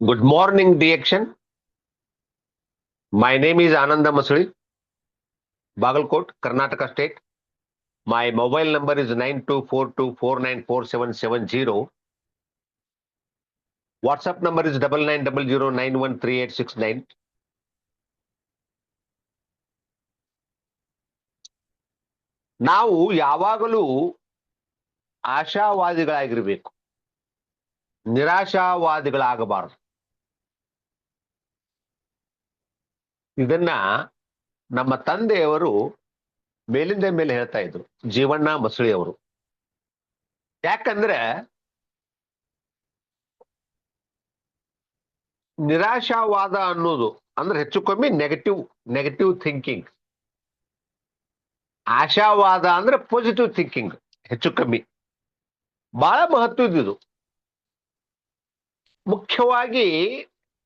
Good morning, DXN. My name is Ananda Masuri, Bagalkot, Karnataka State. My mobile number is nine two four two four nine four seven seven zero. WhatsApp number is double nine double zero nine one three eight six nine. ನಾವು ಯಾವಾಗಲೂ ಆಶಾವಾದಿಗಳಾಗಿರಬೇಕು ನಿರಾಶಾವಾದಿಗಳಾಗಬಾರದು ಇದನ್ನ ನಮ್ಮ ತಂದೆಯವರು ಮೇಲಿಂದ ಮೇಲೆ ಹೇಳ್ತಾ ಇದ್ರು, ಜೀವಣ್ಣ ಮಸಳಿ ಅವರು ಯಾಕಂದ್ರೆ ನಿರಾಶಾವಾದ ಅನ್ನೋದು ಅಂದ್ರೆ ಹೆಚ್ಚು ಕಮ್ಮಿ ನೆಗೆಟಿವ್ ನೆಗೆಟಿವ್ ಥಿಂಕಿಂಗ್ ಆಶಾವಾದ ಅಂದ್ರೆ ಪಾಸಿಟಿವ್ ಥಿಂಕಿಂಗ್ ಹೆಚ್ಚು ಕಮ್ಮಿ. ಬಹಳ ಮಹತ್ವದ್ದು ಮುಖ್ಯವಾಗಿ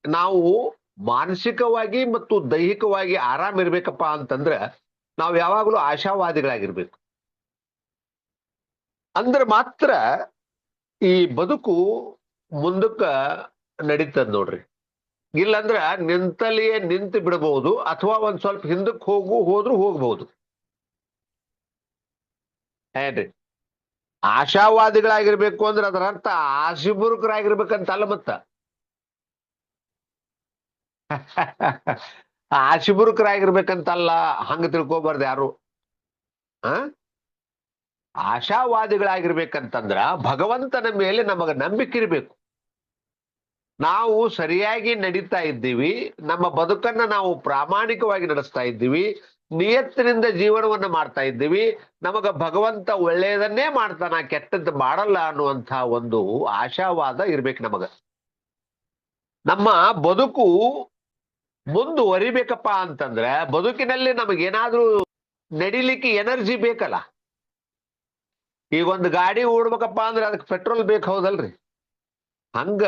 ನಾವು ಮಾನಸಿಕವಾಗಿ ಮತ್ತು ದೈಹಿಕವಾಗಿ ಆರಾಮ್ ಇರ್ಬೇಕಪ್ಪ ಅಂತಂದ್ರೆ ನಾವು ಯಾವಾಗಲೂ ಆಶಾವಾದಿಗಳಾಗಿರ್ಬೇಕು. ಅಂದ್ರೆ ಮಾತ್ರ ಈ ಬದುಕು ಮುಂದಕ್ಕ ನಡೀತದ ನೋಡ್ರಿ. ಇಲ್ಲಂದ್ರ ನಿಂತಲ್ಲಿಯೇ ನಿಂತು ಬಿಡಬಹುದು ಅಥವಾ ಒಂದ್ ಸ್ವಲ್ಪ ಹಿಂದಕ್ಕೆ ಹೋಗು ಹೋದ್ರೂ ಹೋಗ್ಬಹುದು ಏನ್ರಿ? ಆಶಾವಾದಿಗಳಾಗಿರ್ಬೇಕು ಅಂದ್ರೆ ಅದರ ಅರ್ಥ ಆಶಿಬುರುಕರಾಗಿರ್ಬೇಕಂತಲ್ಲ ಮತ್ತ. ಆಶಿಬುರುಕರಾಗಿರ್ಬೇಕಂತಲ್ಲ ಹಂಗ ತಿಳ್ಕೊಬಾರ್ದು ಯಾರು? ಆ? ಆಶಾವಾದಿಗಳಾಗಿರ್ಬೇಕಂತಂದ್ರ ಭಗವಂತನ ಮೇಲೆ ನಮಗ ನಂಬಿಕೆ ಇರಬೇಕು. ನಾವು ಸರಿಯಾಗಿ ನಡೀತಾ ಇದ್ದೀವಿ, ನಮ್ಮ ಬದುಕನ್ನ ನಾವು ಪ್ರಾಮಾಣಿಕವಾಗಿ ನಡೆಸ್ತಾ ಇದ್ದೀವಿ, ನಿಯತ್ತಿನಿಂದ ಜೀವನವನ್ನ ಮಾಡ್ತಾ ಇದ್ದೀವಿ, ನಮಗ ಭಗವಂತ ಒಳ್ಳೆಯದನ್ನೇ ಮಾಡ್ತಾನ ಕೆಟ್ಟದ್ದು ಮಾಡಲ್ಲ ಅನ್ನುವಂಥ ಒಂದು ಆಶಾವಾದ ಇರ್ಬೇಕು ನಮಗ. ನಮ್ಮ ಬದುಕು ಮುಂದುವರಿಬೇಕಪ್ಪ ಅಂತಂದ್ರೆ ಬದುಕಿನಲ್ಲಿ ನಮಗೇನಾದ್ರೂ ನಡಿಲಿಕ್ಕೆ ಎನರ್ಜಿ ಬೇಕಲ್ಲ. ಈಗ ಒಂದು ಗಾಡಿ ಓಡ್ಬೇಕಪ್ಪ ಅಂದ್ರೆ ಅದಕ್ಕೆ ಪೆಟ್ರೋಲ್ ಬೇಕು ಹೌದಲ್ರಿ? ಹಂಗ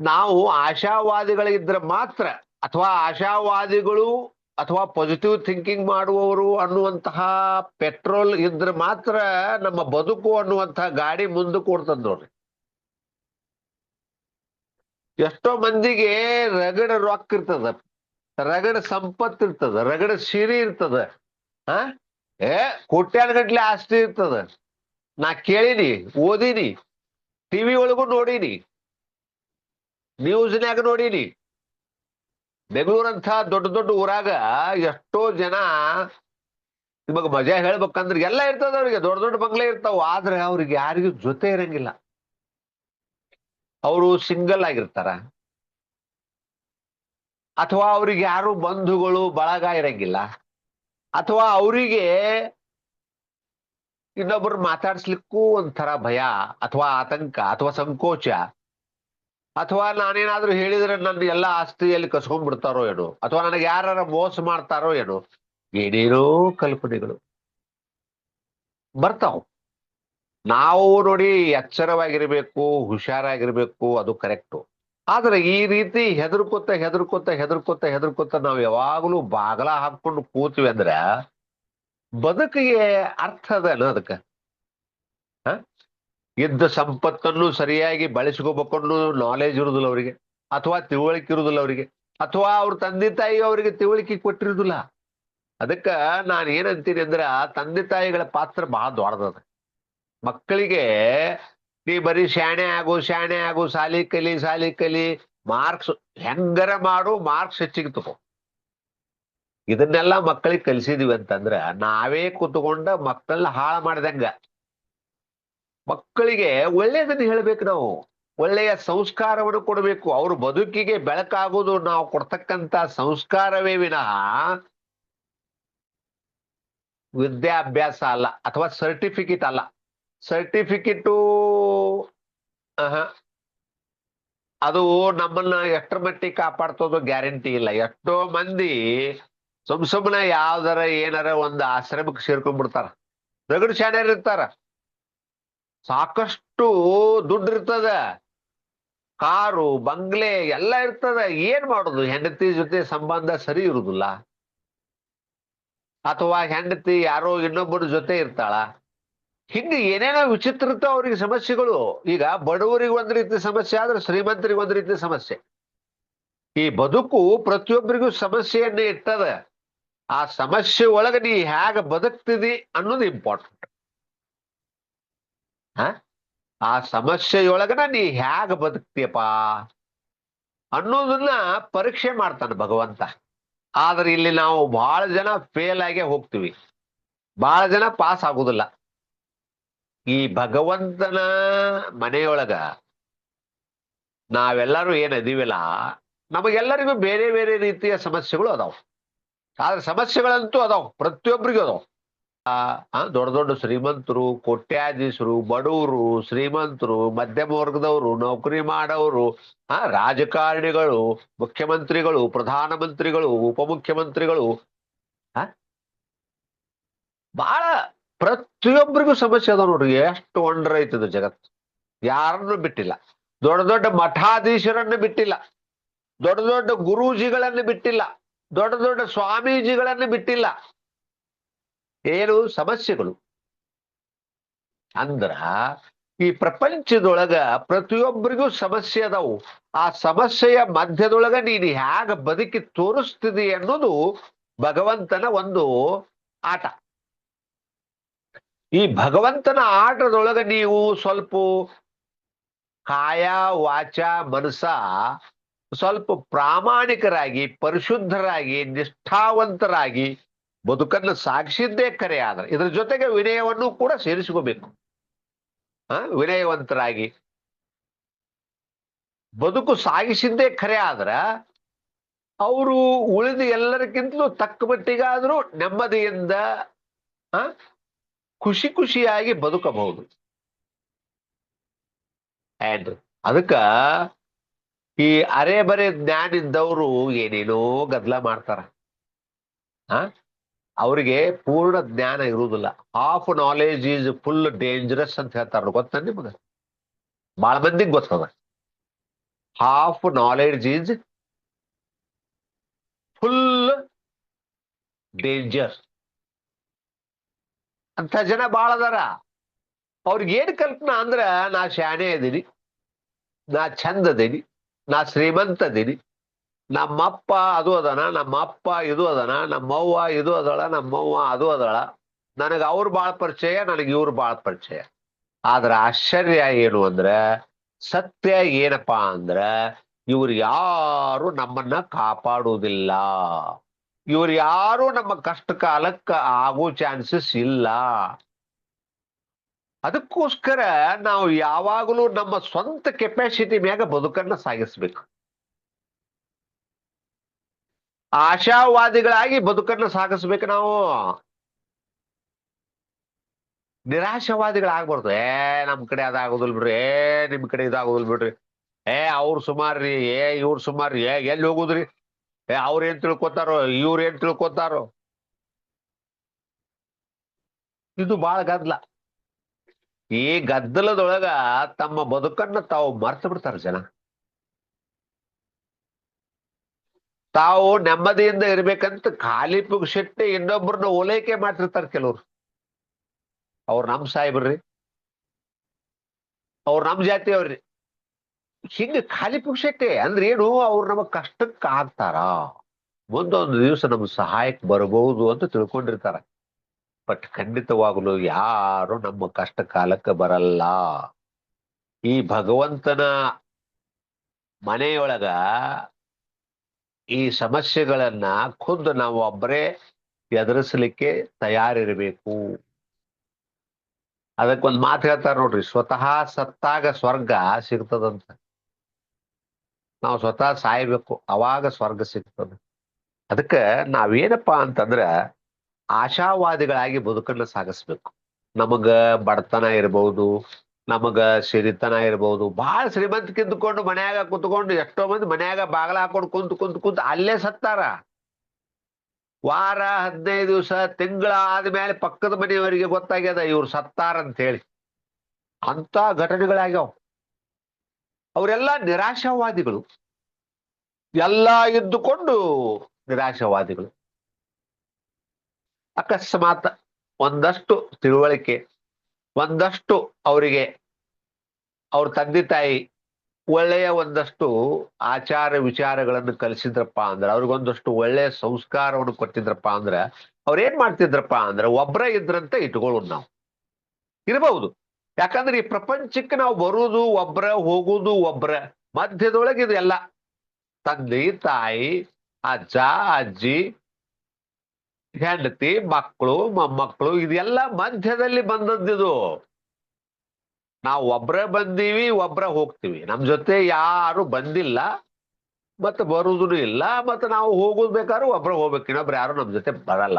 ನಾವು ಆಶಾವಾದಿಗಳಿದ್ರೆ ಮಾತ್ರ ಅಥವಾ ಆಶಾವಾದಿಗಳು ಅಥವಾ ಪಾಸಿಟಿವ್ ಥಿಂಕಿಂಗ್ ಮಾಡುವವರು ಅನ್ನುವಂತಹ ಪೆಟ್ರೋಲ್ ಇದ್ರೆ ಮಾತ್ರ ನಮ್ಮ ಬದುಕು ಅನ್ನುವಂತಹ ಗಾಡಿ ಮುಂದಕ್ಕೆ ನೋಡ್ರಿ. ಎಷ್ಟೋ ಮಂದಿಗೆ ರಗಡ ರೊಕ್ಕ ಇರ್ತದ, ರಗಡ ಸಂಪತ್ ಇರ್ತದ, ರಗಡ ಸಿರಿ ಇರ್ತದ ಹ ಏ ಕೋಟ್ಯಾನುಗಟ್ಲೆ ಆಸ್ತಿ ಇರ್ತದ. ನಾ ಕೇಳಿನಿ, ಓದಿನಿ ಟಿವಿ ಒಳಗೂ ನೋಡಿನಿ ನ್ಯೂಸ್ನ್ಯಾಗ ನೋಡಿನಿ. ಬೆಂಗಳೂರಂಥ ದೊಡ್ಡ ದೊಡ್ಡ ಊರಾಗ ಎಷ್ಟೋ ಜನ ನಿಮಗ್ ಮಜಾ ಹೇಳ್ಬೇಕಂದ್ರೆ ಎಲ್ಲ ಇರ್ತದ ಅವ್ರಿಗೆ, ದೊಡ್ಡ ದೊಡ್ಡ ಬಂಗ್ಲೆ ಇರ್ತಾವ, ಆದ್ರೆ ಅವ್ರಿಗೆ ಯಾರಿಗೂ ಜೊತೆ ಇರಂಗಿಲ್ಲ. ಅವರು ಸಿಂಗಲ್ ಆಗಿರ್ತಾರ? ಅಥವಾ ಅವ್ರಿಗೆ ಯಾರು ಬಂಧುಗಳು ಬಳಗ ಇರಂಗಿಲ್ಲ? ಅಥವಾ ಅವರಿಗೆ ಇನ್ನೊಬ್ರು ಮಾತಾಡ್ಸ್ಲಿಕ್ಕೂ ಒಂಥರ ಭಯ ಅಥವಾ ಆತಂಕ ಅಥವಾ ಸಂಕೋಚ? ಅಥವಾ ನಾನೇನಾದ್ರೂ ಹೇಳಿದ್ರೆ ನನ್ನ ಎಲ್ಲ ಆಸ್ತಿಯಲ್ಲಿ ಕಸ್ಕೊಂಡ್ಬಿಡ್ತಾರೋ ಏನೋ? ಅಥವಾ ನನಗೆ ಯಾರ ಮೋಸ ಮಾಡ್ತಾರೋ ಏನೋ? ಏನೇನೋ ಕಲ್ಪನೆಗಳು ಬರ್ತಾವ್. ನಾವು ನೋಡಿ ಎಚ್ಚರವಾಗಿರ್ಬೇಕು, ಹುಷಾರಾಗಿರ್ಬೇಕು, ಅದು ಕರೆಕ್ಟು ಆದ್ರೆ ಈ ರೀತಿ ಹೆದರ್ಕೊತ ಹೆದರ್ಕೊತ ಹೆದರ್ಕೊತ ಹೆದರ್ಕೊತ ನಾವು ಯಾವಾಗಲೂ ಬಾಗಲ ಹಾಕೊಂಡು ಕೂತ್ವಿ ಅಂದ್ರ ಬದುಕಿಗೆ ಅರ್ಥ ಅದನ ಅದಕ್ಕೆ? ಇದ್ದ ಸಂಪತ್ತನ್ನು ಸರಿಯಾಗಿ ಬಳಸ್ಕೋಬೇಕು ಅನ್ನೋ ನಾಲೆಜ್ ಇರುದಿಲ್ಲ ಅವರಿಗೆ, ಅಥವಾ ತಿಳುವಳಿಕೆ ಇರುದಿಲ್ಲ ಅವರಿಗೆ, ಅಥವಾ ಅವ್ರ ತಂದೆ ತಾಯಿ ಅವರಿಗೆ ತಿಳುವಳಿಕೆ ಕೊಟ್ಟಿರುದಿಲ್ಲ. ಅದಕ್ಕ ನಾನು ಏನಂತೀನಿ ಅಂದ್ರ ತಂದೆ ತಾಯಿಗಳ ಪಾತ್ರ ಬಹಳ ದೊಡ್ಡದದ. ಮಕ್ಕಳಿಗೆ ನೀ ಬರೀ ಶಾಣೆ ಆಗು ಶಾಣೆ ಆಗು, ಸಾಲಿ ಕಲಿ ಸಾಲಿ ಕಲಿ ಮಾರ್ಕ್ಸ್ ಹೆಂಗರ ಮಾಡು ಮಾರ್ಕ್ಸ್ ಹೆಚ್ಚಿಗೆ ತಗೋ. ಇದನ್ನೆಲ್ಲ ಮಕ್ಕಳಿಗೆ ಕಲಿಸಿದೀವಿ ಅಂತಂದ್ರ ನಾವೇ ಕೂತ್ಕೊಂಡ ಮಕ್ಕಳನ್ನ ಹಾಳ ಮಾಡ್ದಂಗ. ಮಕ್ಕಳಿಗೆ ಒಳ್ಳೆಯದನ್ನ ಹೇಳ್ಬೇಕು ನಾವು. ಒಳ್ಳೆಯ ಸಂಸ್ಕಾರವನ್ನು ಕೊಡಬೇಕು. ಅವ್ರ ಬದುಕಿಗೆ ಬೆಳಕಾಗೋದು ನಾವು ಕೊಡ್ತಕ್ಕಂತ ಸಂಸ್ಕಾರವೇ ವಿನಃ ವಿದ್ಯಾಭ್ಯಾಸ ಅಲ್ಲ, ಅಥವಾ ಸರ್ಟಿಫಿಕೇಟ್ ಅಲ್ಲ. ಸರ್ಟಿಫಿಕೇಟು ಅದು ನಮ್ಮನ್ನ ಎಷ್ಟರ ಮಟ್ಟಿಗೆ ಕಾಪಾಡ್ತೋದು ಗ್ಯಾರಂಟಿ ಇಲ್ಲ. ಎಷ್ಟೋ ಮಂದಿ ಸುಮ್ ಸುಮ್ಮನೆ ಯಾವ್ದಾರ ಏನಾರ ಒಂದು ಆಶ್ರಮಕ್ಕೆ ಸೇರ್ಕೊಂಡ್ಬಿಡ್ತಾರ. ರಗಡ್ ಶಾಣ್ಯರ್ ಇರ್ತಾರ. ಸಾಕಷ್ಟು ದುಡ್ಡು ಇರ್ತದ. ಕಾರು, ಬಂಗ್ಲೆ ಎಲ್ಲ ಇರ್ತದ. ಏನ್ ಮಾಡೋದು? ಹೆಂಡತಿ ಜೊತೆ ಸಂಬಂಧ ಸರಿ ಇರುದಿಲ್ಲ. ಅಥವಾ ಹೆಂಡತಿ ಯಾರೋ ಇನ್ನೊಬ್ಬರ ಜೊತೆ ಇರ್ತಾಳ. ಹಿಂಗೆ ಏನೇನೋ ವಿಚಿತ್ರತ ಅವರಿಗೆ ಸಮಸ್ಯೆಗಳು, ಈಗ ಬಡವರಿಗೆ ಒಂದ್ ರೀತಿ ಸಮಸ್ಯೆ ಆದ್ರೆ ಶ್ರೀಮಂತರಿಗೆ ಒಂದ್ ರೀತಿ ಸಮಸ್ಯೆ. ಈ ಬದುಕು ಪ್ರತಿಯೊಬ್ಬರಿಗೂ ಸಮಸ್ಯೆಯನ್ನೇ ಇಟ್ಟದ ಆ ಸಮಸ್ಯೆ ಒಳಗೆ ನೀ ಹೇಗೆ ಬದುಕ್ತಿದಿ ಅನ್ನೋದು ಇಂಪಾರ್ಟೆಂಟ್ ಆ ಸಮಸ್ಯೆಯೊಳಗನ ನೀ ಹೇಗೆ ಬದುಕ್ತಿಯಪ್ಪ ಅನ್ನೋದನ್ನ ಪರೀಕ್ಷೆ ಮಾಡ್ತಾನೆ ಭಗವಂತ. ಆದ್ರೆ ಇಲ್ಲಿ ನಾವು ಬಹಳ ಜನ ಫೇಲ್ ಆಗೇ ಹೋಗ್ತೀವಿ. ಬಹಳ ಜನ ಪಾಸ್ ಆಗುದಿಲ್ಲ. ಈ ಭಗವಂತನ ಮನೆಯೊಳಗ ನಾವೆಲ್ಲರೂ ಏನ್ ನಮಗೆಲ್ಲರಿಗೂ ಬೇರೆ ಬೇರೆ ರೀತಿಯ ಸಮಸ್ಯೆಗಳು ಅದಾವ. ಆದ್ರೆ ಸಮಸ್ಯೆಗಳಂತೂ ಅದಾವ ಪ್ರತಿಯೊಬ್ಬರಿಗೂ ಅದಾವ. ದೊಡ್ಡ ದೊಡ್ಡ ಶ್ರೀಮಂತರು, ಕೋಟ್ಯಾಧೀಶರು ಬಡವರು ಶ್ರೀಮಂತರು, ಮಧ್ಯಮ ವರ್ಗದವರು, ನೌಕರಿ ಮಾಡೋರು ಆ, ರಾಜಕಾರಣಿಗಳು, ಮುಖ್ಯಮಂತ್ರಿಗಳು, ಪ್ರಧಾನಮಂತ್ರಿಗಳು, ಉಪಮುಖ್ಯಮಂತ್ರಿಗಳು ಬಹಳ ಪ್ರತಿಯೊಬ್ಬರಿಗೂ ಸಮಸ್ಯೆ ಅದ ನೋಡ್ರಿ, ಎಷ್ಟು ಒಂಡ್ರ ಐತದ ಜಗತ್ತು ಯಾರನ್ನು ಬಿಟ್ಟಿಲ್ಲ. ದೊಡ್ಡ ದೊಡ್ಡ ಮಠಾಧೀಶರನ್ನು ಬಿಟ್ಟಿಲ್ಲ. ದೊಡ್ಡ ದೊಡ್ಡ ಗುರೂಜಿಗಳನ್ನು ಬಿಟ್ಟಿಲ್ಲ. ದೊಡ್ಡ ದೊಡ್ಡ ಸ್ವಾಮೀಜಿಗಳನ್ನು ಬಿಟ್ಟಿಲ್ಲ. ಏನು ಸಮಸ್ಯೆಗಳು? ಅಂದ್ರ ಈ ಪ್ರಪಂಚದೊಳಗ ಪ್ರತಿಯೊಬ್ಬರಿಗೂ ಸಮಸ್ಯೆ ಅದಾವು. ಆ ಸಮಸ್ಯೆಯ ಮಧ್ಯದೊಳಗ ನೀನು ಹ್ಯಾಗ ಬದುಕಿ ತೋರಿಸ್ತಿದಿ ಅನ್ನೋದು ಭಗವಂತನ ಒಂದು ಆಟ. ಈ ಭಗವಂತನ ಆಟದೊಳಗ ನೀವು ಸ್ವಲ್ಪ ಕಾಯ, ವಾಚ ಮನಸ ಸ್ವಲ್ಪ ಪ್ರಾಮಾಣಿಕರಾಗಿ, ಪರಿಶುದ್ಧರಾಗಿ, ನಿಷ್ಠಾವಂತರಾಗಿ ಬದುಕನ್ನು ಸಾಗಿಸಿದ್ದೇ ಕರೆ ಆದ್ರೆ ಇದ್ರ ಜೊತೆಗೆ ವಿನಯವನ್ನು ಕೂಡ ಸೇರಿಸ್ಕೋಬೇಕು. ಆ, ವಿನಯವಂತರಾಗಿ ಬದುಕು ಸಾಗಿಸಿದ್ದೇ ಖರೆ ಆದ್ರ ಅವರು ಉಳಿದ ಎಲ್ಲರಿಗಿಂತಲೂ ತಕ್ಕ ಮಟ್ಟಿಗಾದ್ರೂ ನೆಮ್ಮದಿಯಿಂದ, ಆ ಖುಷಿ ಖುಷಿಯಾಗಿ ಬದುಕಬಹುದು. ಅಂಡ್ ಅದಕ್ಕ ಈ ಅರೆ ಬರೆ ಜ್ಞಾನ ಏನೇನೋ ಗದ್ದಲ ಮಾಡ್ತಾರ. ಹ ಅವರಿಗೆ ಪೂರ್ಣ ಜ್ಞಾನ ಇರುವುದಿಲ್ಲ. Half knowledge is full dangerous ಅಂತ ಹೇಳ್ತಾರ ಗೊತ್ತ ನಿಮ್ಗೆ? ಭಾಳ ಮಂದಿಗೆ ಗೊತ್ತದ. Half knowledge is full danger ಅಂತ ಜನ ಬಾಳ ಅದಾರ. ಅವ್ರಿಗೆ ಏನ್ ಕಲ್ಪನಾ ಅಂದ್ರ, ನಾ ಶಾಣೆ ಅದೀನಿ, ನಾ ಚಂದ ಅದೀನಿ, ನಾ ಶ್ರೀಮಂತ ಅದೀನಿ. ನಮ್ಮಪ್ಪ ಅದು ಅದನ, ನಮ್ಮಪ್ಪ ಇದು ಅದನ, ನಮ್ಮವ್ವ ಇದು ಅದಳ, ನಮ್ಮವ್ವ ಅದು ಅದಳ. ನನಗೆ ಅವ್ರು ಬಾಳ ಪರಿಚಯ, ನನಗೆ ಇವ್ರು ಬಾಳ ಪರಿಚಯ. ಆದ್ರ ಆಶ್ಚರ್ಯ ಏನು ಅಂದ್ರೆ, ಸತ್ಯ ಏನಪ್ಪಾ ಅಂದ್ರ, ಇವ್ರು ಯಾರು ನಮ್ಮನ್ನ ಕಾಪಾಡುವುದಿಲ್ಲ ಇವ್ರು ಯಾರು ನಮ್ಮ ಕಷ್ಟ ಕಾಲಕ್ಕ ಆಗೋ ಚಾನ್ಸಸ್ ಇಲ್ಲ. ಅದಕ್ಕೋಸ್ಕರ ನಾವು ಯಾವಾಗಲೂ ನಮ್ಮ ಸ್ವಂತ ಕೆಪಾಸಿಟಿ ಮ್ಯಾಗ ಬದುಕನ್ನ ಸಾಗಿಸ್ಬೇಕು. ಆಶಾವಾದಿಗಳಾಗಿ ಬದುಕನ್ನ ಸಾಗಿಸ್ಬೇಕು ನಾವು. ನಿರಾಶಾವಾದಿಗಳಾಗ್ಬಾರ್ದು. ಏ, ನಮ್ ಕಡೆ ಅದಾಗೋದಿಲ್ ಬಿಡ್ರಿ. ಏ, ನಿಮ್ ಕಡೆ ಇದಾಗೋದಿಲ್ ಬಿಡ್ರಿ. ಏ, ಅವ್ರ ಸುಮಾರ್ರಿ. ಏ, ಇವ್ರು ಸುಮಾರ್ರಿ. ಏ, ಎಲ್ಲಿ ಹೋಗುದ್ರಿ? ಏ, ಅವ್ರ ಏನ್ ತಿಳ್ಕೊತಾರೋ, ಇವ್ರ ಏನ್ ತಿಳ್ಕೊತಾರೋ? ಇದು ಬಾಳ ಗದ್ದಲ. ಈ ಗದ್ದಲದೊಳಗ ತಮ್ಮ ಬದುಕನ್ನ ತಾವು ಮರ್ತ ಬಿಡ್ತಾರ ಜನ. ತಾವು ನೆಮ್ಮದಿಯಿಂದ ಇರ್ಬೇಕಂತ ಖಾಲಿ ಪುಗ್ಸೆಟ್ಟೆ ಇನ್ನೊಬ್ಬರನ್ನ ಓಲೈಕೆ ಮಾಡ್ತಿರ್ತಾರ ಕೆಲವ್ರು. ಅವ್ರು ನಮ್ ಸಾಹೇಬ್ರಿ. ಅವ್ರು ನಮ್ ಜಾತಿಯವ್ರಿ. ಹಿಂಗ ಖಾಲಿ ಪುಕ್ಷಕ್ಕೆ ಅಂದ್ರೆ ಏನು? ಅವ್ರು ನಮಗ್ ಕಷ್ಟಕ್ಕೆ ಆಗ್ತಾರ ಒಂದೊಂದು ದಿವಸ ನಮ್ ಸಹಾಯಕ್ ಬರಬಹುದು ಅಂತ ತಿಳ್ಕೊಂಡಿರ್ತಾರ. ಬಟ್ ಖಂಡಿತವಾಗ್ಲು ಯಾರು ನಮ್ಮ ಕಷ್ಟ ಕಾಲಕ್ಕೆ ಬರಲ್ಲ. ಈ ಭಗವಂತನ ಮನೆಯೊಳಗ ಈ ಸಮಸ್ಯೆಗಳನ್ನ ಖುದ್ದು ನಾವು ಒಬ್ಬರೇ ಎದುರಿಸಲಿಕ್ಕೆ ತಯಾರಿರ್ಬೇಕು. ಅದಕ್ಕೊಂದು ಮಾತು ಹೇಳ್ತಾರ ನೋಡ್ರಿ, ಸ್ವತಃ ಸತ್ತಾಗ ಸ್ವರ್ಗ ಸಿಗ್ತದಂತ. ನಾವು ಸ್ವತಃ ಸಾಯ್ಬೇಕು. ಅವಾಗ ಸ್ವರ್ಗ ಸಿಗ್ತದೆ. ಅದಕ್ಕೆ ನಾವೇನಪ್ಪಾ ಅಂತಂದ್ರ ಆಶಾವಾದಿಗಳಾಗಿ ಬದುಕನ್ನ ಸಾಗಿಸ್ಬೇಕು. ನಮಗ ಬಡತನ ಇರ್ಬಹುದು ನಮಗ ಸಿರಿತನ ಇರ್ಬಹುದು ಬಹಳ ಕಿಂತ್ಕೊಂಡು ಮನ್ಯಾಗ ಕುತ್ಕೊಂಡು ಎಷ್ಟೋ ಮಂದಿ ಮನ್ಯಾಗ ಬಾಗಲ ಹಾಕೊಂಡು ಕುಂತು ಕುಂತು ಕುಂತು ಅಲ್ಲೇ ಸತ್ತಾರ. ವಾರ ಹದಿನೈದು ದಿವಸ ತಿಂಗಳ ಆದ್ಮೇಲೆ ಪಕ್ಕದ ಮನೆಯವರಿಗೆ ಗೊತ್ತಾಗ್ಯದ ಇವ್ರು ಸತ್ತಾರ ಅಂತ ಹೇಳಿ ಅಂತ ಘಟನೆಗಳಾಗ್ಯಾವ. ಅವರೆಲ್ಲ ನಿರಾಶಾವಾದಿಗಳು. ಎಲ್ಲ ಇದ್ದುಕೊಂಡು ನಿರಾಶಾವಾದಿಗಳು. ಅಕಸ್ಮಾತ್ ಒಂದಷ್ಟು ತಿಳುವಳಿಕೆ, ಒಂದಷ್ಟು ಅವರಿಗೆ ಅವ್ರ ತಂದೆ ತಾಯಿ ಒಳ್ಳೆಯ ಒಂದಷ್ಟು ಆಚಾರ ವಿಚಾರಗಳನ್ನು ಕಲಿಸಿದ್ರಪ್ಪ ಅಂದ್ರೆ ಅವ್ರಿಗೊಂದಷ್ಟು ಒಳ್ಳೆಯ ಸಂಸ್ಕಾರವನ್ನು ಕೊಟ್ಟಿದ್ರಪ್ಪ ಅಂದ್ರೆ, ಅವ್ರೇನ್ ಮಾಡ್ತಿದ್ರಪ್ಪ ಅಂದ್ರೆ ಒಬ್ಬರ ಇದ್ರಂತ ಇಟ್ಕೊಳ್ಳೋದು ನಾವು. ಇರಬಹುದು. ಯಾಕಂದ್ರೆ ಈ ಪ್ರಪಂಚಕ್ಕೆ ನಾವು ಬರುವುದು ಒಬ್ರ ಹೋಗುದು ಒಬ್ರ. ಮಧ್ಯದೊಳಗೆ ಇದೆಲ್ಲ ತಂದೆ, ತಾಯಿ, ಅಜ್ಜ, ಅಜ್ಜಿ, ಹೆಂಡತಿ, ಮಕ್ಕಳು, ಮೊಮ್ಮಕ್ಕಳು, ಇದೆಲ್ಲ ಮಧ್ಯದಲ್ಲಿ ಬಂದದ್ದಿದು ನಾವು ಒಬ್ರ ಬಂದೀವಿ, ಒಬ್ರ ಹೋಗ್ತೀವಿ. ನಮ್ಮ ಜೊತೆ ಯಾರು ಬಂದಿಲ್ಲ, ಮತ್ತೆ ಬರುವುದೂ ಇಲ್ಲ, ಮತ್ತೆ ನಾವು ಹೋಗೋದು ಬೇಕಾದ್ರೂ ಒಬ್ರ ಹೋಗ್ಬೇಕು. ಇನ್ನೊಬ್ರು ಯಾರು ನಮ್ಮ ಜೊತೆ ಬರಲ್ಲ.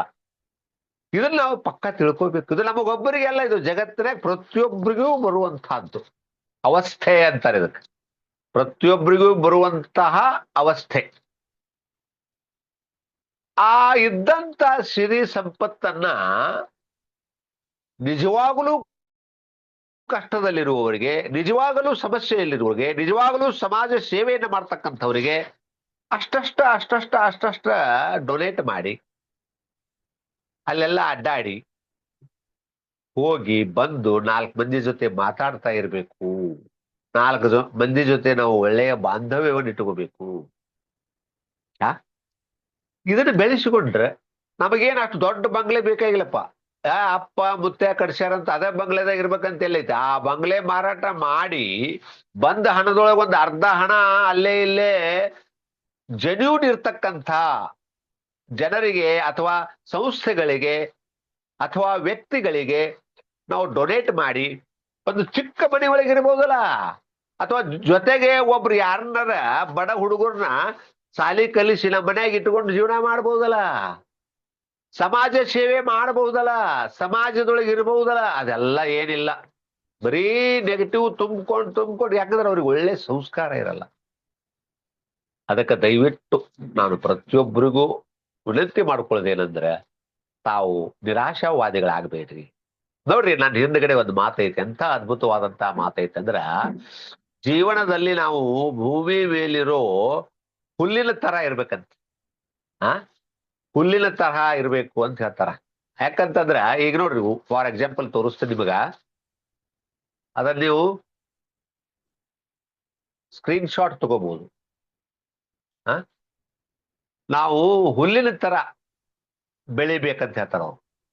ಇದನ್ನ ನಾವು ಪಕ್ಕ ತಿಳ್ಕೋಬೇಕು. ಇದು ನಮಗೊಬ್ಬರಿಗೆಲ್ಲ ಇದು ಜಗತ್ತಿನಾಗ ಪ್ರತಿಯೊಬ್ಬರಿಗೂ ಬರುವಂತಹದ್ದು. ಅವಸ್ಥೆ ಅಂತಾರೆ ಇದಕ್ಕೆ. ಪ್ರತಿಯೊಬ್ಬರಿಗೂ ಬರುವಂತಹ ಅವಸ್ಥೆ. ಆ ಇದ್ದಂತ ಸಿರಿ ಸಂಪತ್ತನ್ನ ನಿಜವಾಗಲೂ ಕಷ್ಟದಲ್ಲಿರುವವರಿಗೆ, ನಿಜವಾಗಲೂ ಸಮಸ್ಯೆಯಲ್ಲಿರುವವರಿಗೆ, ನಿಜವಾಗಲೂ ಸಮಾಜ ಸೇವೆಯನ್ನು ಮಾಡ್ತಕ್ಕಂಥವರಿಗೆ ಅಷ್ಟಷ್ಟ ಅಷ್ಟಷ್ಟ ಅಷ್ಟಷ್ಟ ಡೊನೇಟ್ ಮಾಡಿ ಅಲ್ಲೆಲ್ಲ ಅಡ್ಡಾಡಿ ಹೋಗಿ ಬಂದು ನಾಲ್ಕು ಮಂದಿ ಜೊತೆ ಮಾತಾಡ್ತಾ ಇರಬೇಕು. ನಾಲ್ಕು ಮಂದಿ ಜೊತೆ ನಾವು ಒಳ್ಳೆಯ ಬಾಂಧವ್ಯವನ್ನು ಇಟ್ಟುಕೋಬೇಕು. ಆ? ಇದನ್ನ ಬೆಳೆಸಿಕೊಂಡ್ರೆ ನಮಗೇನು ಅಷ್ಟು ದೊಡ್ಡ ಬಂಗ್ಲೆ ಬೇಕಾಗಿಲ್ಲಪ್ಪ. ಅಪ್ಪ, ಮುತ್ತೆ ಕಡ್ಸ್ಯಾರಂತ ಅದೇ ಬಂಗ್ಲೆದಾಗ ಇರ್ಬೇಕಂತ ಎಲ್ಲೈತೆ. ಆ ಬಂಗ್ಲೆ ಮಾರಾಟ ಮಾಡಿ ಬಂದ ಹಣದೊಳಗೆ ಒಂದು ಅರ್ಧ ಹಣ ಅಲ್ಲೇ ಇಲ್ಲೇ ಜೆನ್ಯೂನ್ ಇರ್ತಕ್ಕಂಥ ಜನರಿಗೆ ಅಥವಾ ಸಂಸ್ಥೆಗಳಿಗೆ ಅಥವಾ ವ್ಯಕ್ತಿಗಳಿಗೆ ನಾವು ಡೊನೇಟ್ ಮಾಡಿ ಒಂದು ಚಿಕ್ಕ ಮನೆ ಒಳಗೆ ಇರ್ಬೋದಲ್ಲ ಅಥವಾ ಜೊತೆಗೆ ಒಬ್ರು ಯಾರನ್ನಾರ ಬಡ ಹುಡುಗರನ್ನ ಸಾಲಿ ಕಲಿಸಿ ನಮ್ಮ ಮನ್ಯಾಗ ಇಟ್ಕೊಂಡು ಜೀವನ ಮಾಡ್ಬೋದಲ್ಲ? ಸಮಾಜ ಸೇವೆ ಮಾಡಬಹುದಲ್ಲ ಸಮಾಜದೊಳಗೆ ಇರಬಹುದಲ್ಲ ಅದೆಲ್ಲ ಏನಿಲ್ಲ. ಬರೀ ನೆಗೆಟಿವ್ ತುಂಬ್ಕೊಂಡು ತುಂಬ್ಕೊಂಡು ಯಾಕಂದ್ರೆ ಅವ್ರಿಗೆ ಒಳ್ಳೆ ಸಂಸ್ಕಾರ ಇರಲ್ಲ. ಅದಕ್ಕೆ ದಯವಿಟ್ಟು ನಾನು ಪ್ರತಿಯೊಬ್ಬರಿಗೂ ವಿನಂತಿ ಮಾಡ್ಕೊಳ್ಳೋದೇನಂದ್ರೆ, ತಾವು ನಿರಾಶಾವಾದಿಗಳಾಗಬೇಡ್ರಿ. ನೋಡ್ರಿ ನನ್ನ ಹಿಂದ್ಗಡೆ ಒಂದು ಮಾತೈತೆ ಎಂತ ಅದ್ಭುತವಾದಂತ ಮಾತೈತೆ ಅಂದ್ರ, ಜೀವನದಲ್ಲಿ ನಾವು ಭೂಮಿ ಮೇಲಿರೋ ಹುಲ್ಲಿನ ತರ ಇರ್ಬೇಕಂತ. ಆ? ಹುಲ್ಲಿನ ತರಹ ಇರ್ಬೇಕು ಅಂತ ಹೇಳ್ತಾರ. ಯಾಕಂತಂದ್ರ, ಈಗ ನೋಡ್ರಿ, ಫಾರ್ ಎಕ್ಸಾಂಪಲ್ ತೋರಿಸ್ತೀನಿ ನಿಮಗ. ಅದನ್ನ ನೀವು ಸ್ಕ್ರೀನ್ ಶಾಟ್ ತಗೋಬಹುದು ನಾವು ಹುಲ್ಲಿನ ತರ ಬೆಳಿಬೇಕಂತ ಹೇಳ್ತಾರ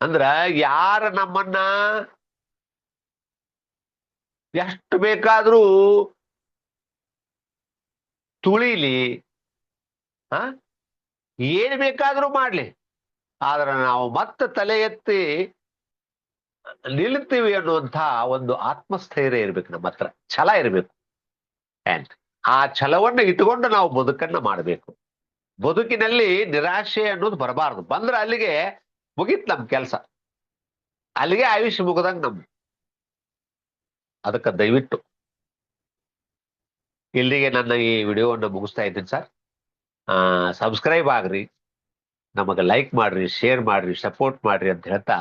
ಅಂದ್ರ ಯಾರ ನಮ್ಮನ್ನ ಎಷ್ಟು ಬೇಕಾದ್ರೂ ತುಳಿಲಿ, ಆ? ಏನ್ ಬೇಕಾದ್ರೂ ಮಾಡ್ಲಿ. ಆದ್ರೆ ನಾವು ಮತ್ತೆ ತಲೆ ಎತ್ತಿ ನಿಲ್ತೀವಿ ಅನ್ನುವಂತ ಒಂದು ಆತ್ಮಸ್ಥೈರ್ಯ ಇರ್ಬೇಕು ನಮ್ಮ ಹತ್ರ. ಛಲ ಇರ್ಬೇಕು. ಆ ಛಲವನ್ನ ಇಟ್ಟುಕೊಂಡು ನಾವು ಬದುಕನ್ನ ಮಾಡಬೇಕು. ಬದುಕಿನಲ್ಲಿ ನಿರಾಶೆ ಅನ್ನೋದು ಬರಬಾರದು. ಬಂದ್ರೆ ಅಲ್ಲಿಗೆ ಮುಗೀತ್ ನಮ್ ಕೆಲಸ. ಅಲ್ಲಿಗೆ ಆಯುಷ್ಯ ಮುಗದಂಗ್ ನಮ್ ಅದಕ್ಕೆ ದಯವಿಟ್ಟು. ಇಲ್ಲಿಗೆ ನನ್ನ ಈ ವಿಡಿಯೋವನ್ನು ಮುಗಿಸ್ತಾ ಇದ್ದೀನಿ ಸರ್. ಸಬ್ಸ್ಕ್ರೈಬ್ ಆಗ್ರಿ. ನಮಗೆ ಲೈಕ್ ಮಾಡ್ರಿ ಶೇರ್ ಮಾಡ್ರಿ ಸಪೋರ್ಟ್ ಮಾಡ್ರಿ ಅಂತ ಹೇಳ್ತಾ